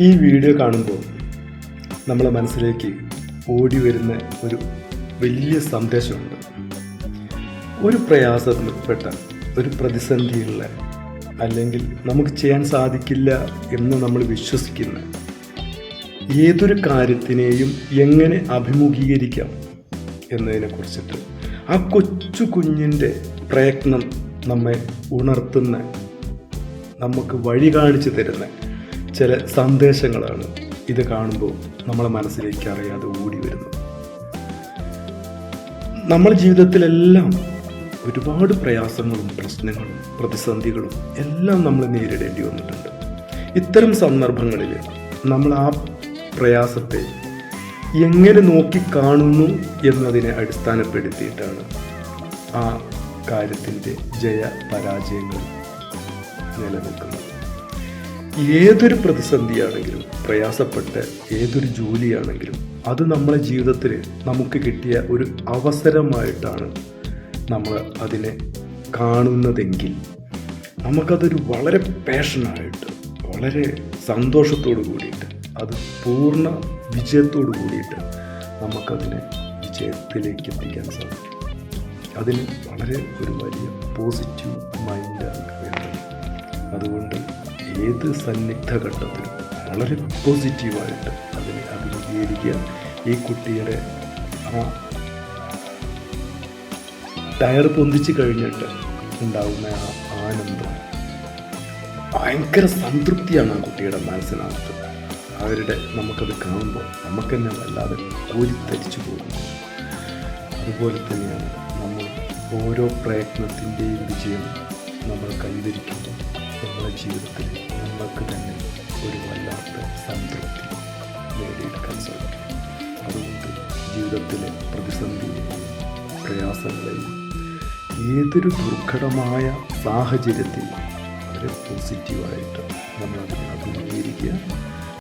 ഈ വീഡിയോ കാണുമ്പോൾ നമ്മളെ മനസ്സിലേക്ക് ഓടി വരുന്ന ഒരു വലിയ സന്ദേശമുണ്ട്. ഒരു പ്രയാസത്തിൽപ്പെട്ട ഒരു പ്രതിസന്ധിയുള്ള അല്ലെങ്കിൽ നമുക്ക് ചെയ്യാൻ സാധിക്കില്ല എന്ന് നമ്മൾ വിശ്വസിക്കുന്ന ഏതൊരു കാര്യത്തിനെയും എങ്ങനെ അഭിമുഖീകരിക്കാം എന്നതിനെ കുറിച്ചിട്ട് ആ കൊച്ചു കുഞ്ഞിന്റെ പ്രയത്നം നമ്മെ ഉണർത്തുന്ന നമുക്ക് വഴി കാണിച്ചു തരുന്ന ചില സന്ദേശങ്ങളാണ് ഇത് കാണുമ്പോൾ നമ്മളെ മനസ്സിലേക്ക് അറിയാതെ ഓടി വരുന്നത്. നമ്മൾ ജീവിതത്തിലെല്ലാം ഒരുപാട് പ്രയാസങ്ങളും പ്രശ്നങ്ങളും പ്രതിസന്ധികളും എല്ലാം നമ്മൾ നേരിടേണ്ടി വന്നിട്ടുണ്ട്. ഇത്തരം സന്ദർഭങ്ങളിൽ നമ്മൾ ആ പ്രയാസത്തെ എങ്ങനെ നോക്കി കാണുന്നു എന്നതിനെ അടിസ്ഥാനപ്പെടുത്തിയിട്ടാണ് ആ കാര്യത്തിന്റെ ജയ പരാജയങ്ങൾ നിലനിൽക്കുന്നത്. ഏതൊരു പ്രതിസന്ധിയാണെങ്കിലും പ്രയാസപ്പെട്ട ഏതൊരു ജോലിയാണെങ്കിലും അത് നമ്മളെ ജീവിതത്തിൽ നമുക്ക് കിട്ടിയ ഒരു അവസരമായിട്ടാണ് നമ്മൾ അതിനെ കാണുന്നതെങ്കിൽ നമുക്കതൊരു വളരെ പാഷനായിട്ട് വളരെ സന്തോഷത്തോടു കൂടിയിട്ട് അത് പൂർണ വിജയത്തോടു കൂടിയിട്ട് നമുക്കതിനെ വിജയത്തിലേക്ക് എത്തിക്കാൻ സാധിക്കും. അതിന് വളരെ ഒരു വലിയ പോസിറ്റീവ് മൈൻഡാണ് വേണ്ടത്. അതുകൊണ്ട് ഏത് സന്നിഗ്ധ ഘട്ടത്തിലും വളരെ പോസിറ്റീവായിട്ട് അതിനെ അഭിമുഖീകരിക്കുക ഈ കുട്ടിയുടെ ആ ടയർ പൊന്തിച്ച് കഴിഞ്ഞിട്ട് ഉണ്ടാകുന്ന ആ ആനന്ദം. ഭയങ്കര സംതൃപ്തിയാണ് ആ കുട്ടിയുടെ മനസ്സിനകത്ത്. അവരുടെ നമുക്കത് കാണുമ്പോൾ നമുക്ക് തന്നെ വല്ലാതെ കോരിത്തരിച്ചു പോകുന്നു. അതുപോലെ തന്നെയാണ് നമ്മൾ ഓരോ പ്രയത്നത്തിന്റെയും വിജയം നമ്മൾ കൈവരിക്കുമ്പോൾ നമ്മുടെ ജീവിതത്തിൽ നമുക്ക് തന്നെ ഒരു വല്ലാത്ത സംതൃപ്തി നേടിയെടുക്കാൻ സാധിക്കും. അതുകൊണ്ട് ജീവിതത്തിലെ പ്രതിസന്ധിയെയും പ്രയാസങ്ങളെയും ഏതൊരു ദുർഘടമായ സാഹചര്യത്തിൽ വളരെ പോസിറ്റീവായിട്ട് നമ്മളതിനെ അഭിമുഖീകരിക്കുക.